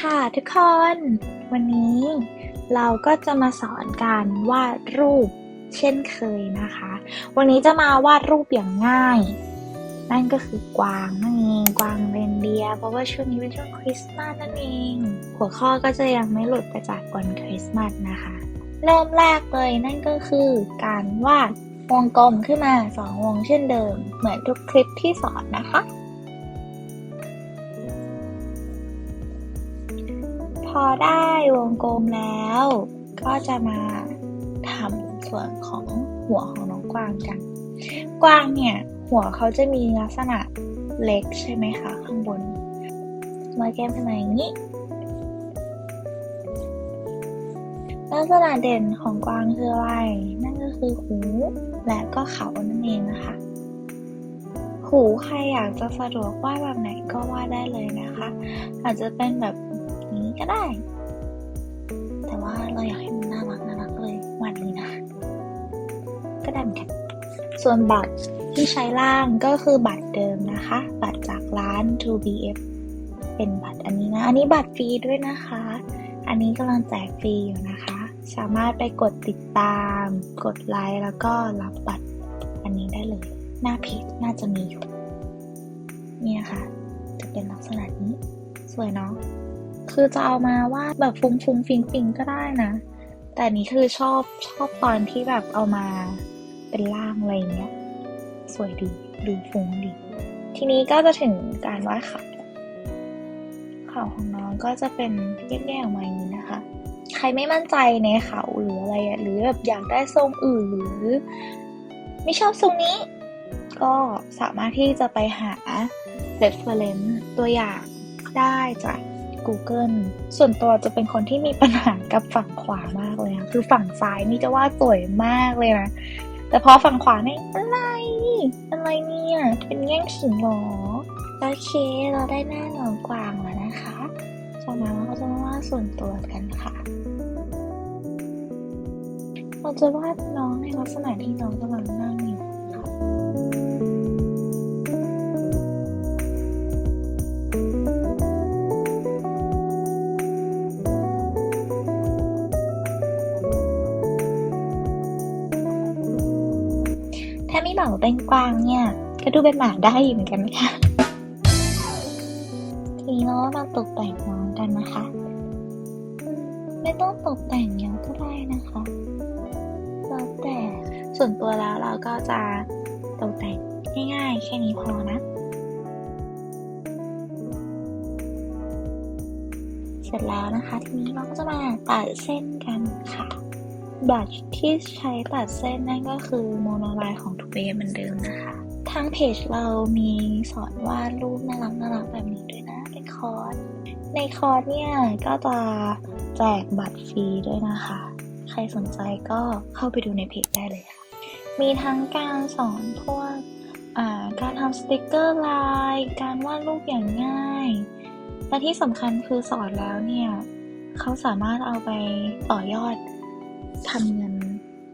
ค่ะทุกคน วันนี้เราก็จะมาสอนการวาดรูปเช่นเคยนะคะ วันนี้จะมาวาดรูปอย่างง่าย นั่นก็คือกวางนั่นเองกวางเรนเดียเพราะว่าช่วงนี้เป็นช่วงคริสต์มาสนั่นเอง หัวข้อก็จะยังไม่หลุดไปจากวันคริสต์มาสนะคะ เริ่มแรกเลยนั่นก็คือการวาดวงกลมขึ้นมาสองวงเช่นเดิม เหมือนทุกคลิปที่สอนนะคะ อได้วงกลมแล้ว ก็จะมาทำส่วนของหัวของน้องกวางกัน กวางเนี่ย หัวเขาจะมีลักษณะเล็กใช่ไหมคะ ข้างบนมาแก้มขึ้นอย่างนี้ลักษณะเด่นของกวางคืออะไร นั่นก็คือหูและก็เขานั่นเองนะคะ หูใครอยากจะสะดวกวาดแบบไหนก็วาดได้เลยนะคะ อาจจะเป็นแบบ นี้ก็ได้ แต่ว่าเราอยากให้มันน่ารักน่ารักเลยวาดนี้นะ ก็ได้เหมือนกัน ส่วนบัตรที่ใช้ล่างก็คือบัตรเดิมนะคะ บัตรจากร้าน 2BF เป็นบัตรอันนี้นะ อันนี้บัตรฟรีด้วยนะคะ อันนี้กำลังแจกฟรีอยู่นะคะ สามารถไปกดติดตาม กดไลค์แล้วก็รับบัตรอันนี้ได้เลย หน้าเพจน่าจะมีอยู่เนี่ยค่ะจะเป็นลักษณะนี้ สวยเนาะ คือจะเอามาวาดแบบฟุ้งฟุ้งฟิงฟิงก็ได้นะ แต่นี้คือชอบชอบตอนที่แบบเอามาเป็นร่างอะไรเงี้ย สวยดีดูฟุ้งดี ทีนี้ก็จะถึงการวาดขาขาของน้องก็จะเป็นแยกๆออกมาอย่างนี้นะคะ ใครไม่มั่นใจในเขาหรืออะไรหรือแบบอยากได้ทรงอื่นหรือ ไม่ชอบทรงนี้ ก็สามารถที่จะไปหา reference ตัวอย่างได้จาก Google ส่วนตัวจะเป็นคนที่มีปัญหากับฝั่งขวามากเลยนะคือฝั่งซ้ายนี่จะว่าสวยมากเลยนะ แต่พอฝั่งขวาเนี่ยอะไร อะไรเนี่ย เป็นแง่งขิงหรอ โอเค เราได้หน้าหนองกวางแล้วนะคะจากนั้นเราก็จะมาว่าดส่วนตัวกันค่ะ เราจะวาดน้องในลักษณะที่น้องกำลังนั่ง ถ้าไม่บอกว่าเป็นกวางเนี่ย ก็ดูเป็นหมาได้เหมือนกันนะคะทีนี้เรามาตกแต่งน้องกันนะคะ ไม่ต้องตกแต่งเยอะก็ได้นะคะแล้วแต่ส่วนตัวแล้วเราก็จะตกแต่งง่ายๆ แค่นี้พอนะ เสร็จแล้วนะคะ ทีนี้เราก็จะมาตัดเส้นกันค่ะ บลัชที่ใช้ตัดเส้นนั่นก็คือโมโนไลน์ของทูเบเหมือนเดิมนะคะ ทางเพจเรามีสอนวาดรูปน่ารักน่ารักแบบนี้ด้วยนะ เป็นคอร์ส ในคอร์สเนี่ยก็จะแจกบัตรฟรีด้วยนะคะ ใครสนใจก็เข้าไปดูในเพจได้เลยค่ะ มีทั้งการสอนพวกการทำสติกเกอร์ลาย การวาดรูปอย่างง่าย และที่สำคัญคือสอนแล้วเนี่ย เขาสามารถเอาไปต่อยอด ทำเงิน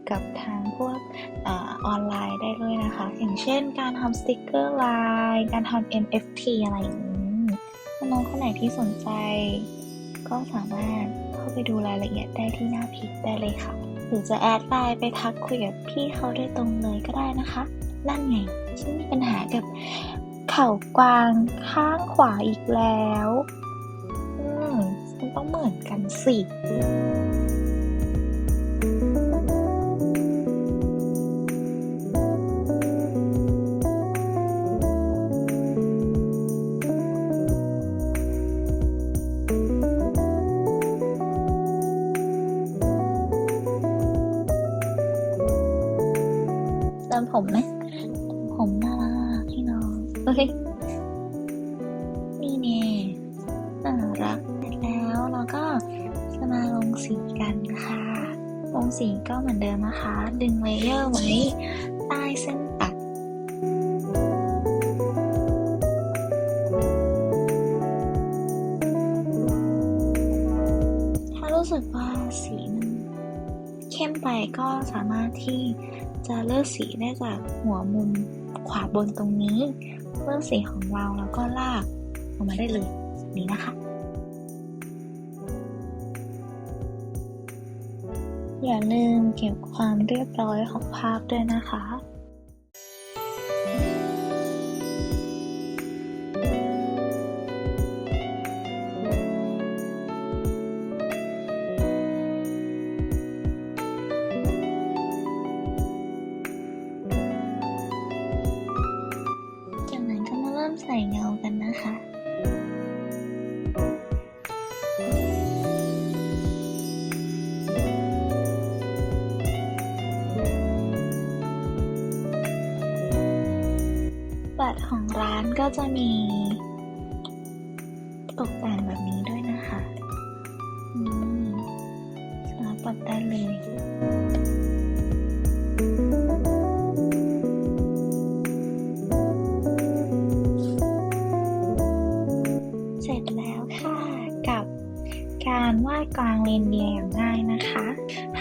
กับทางพวกอออนไลน์ได้ด้วยนะคะ อย่างเช่นการทำสติกเกอร์ไลายการทำ NFT อะไรอย่างนี้ถ้าน้องคนไหนที่สนใจ ก็สามารถเข้าไปดูรายละเอียดได้ที่หน้าเพจได้เลยค่ะ หรือจะแอดไลน์ไปทักคุยกับพี่เขาโดยตรงเลยก็ได้นะคะ นั่นไงฉันมีปัญหากับเข่ากวางข้างขวาอีกแล้ว อืมมันต้องเหมือนกันสิ ผมไหมผมน่ารักพี่น้องเฮ้ยนี่เนี่ยน่ารักแล้วเราก็จะมาลงสีกันค่ะลงสีก็เหมือนเดิมนะคะ ดึงเลเยอร์ไว้ใต้เส้นตัดถ้ารู้สึกว่าสีมันเข้มไปก็สามารถที่ จะเลือกสีได้จากหัวมุมขวาบนตรงนี้ เลือกสีของเราแล้วก็ลากออกมาได้เลยนี่นะคะ อย่าลืมเก็บความเรียบร้อยของภาพด้วยนะคะ บัตรของร้านก็จะมี ตกแต่งแบบนี้ด้วยนะคะอืมสามารถปรับได้เลยเสร็จแล้วค่ะกับการวาดกลางเลนเดียอย่างง่ายนะคะ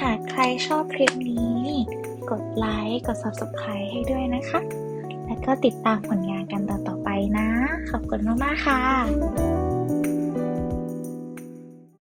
หากใครชอบคลิปนี้ กดไลค์ กด Subscribe ให้ด้วยนะคะ แล้วก็ติดตามผลงานกันต่อๆไปนะ ขอบคุณมากๆค่ะ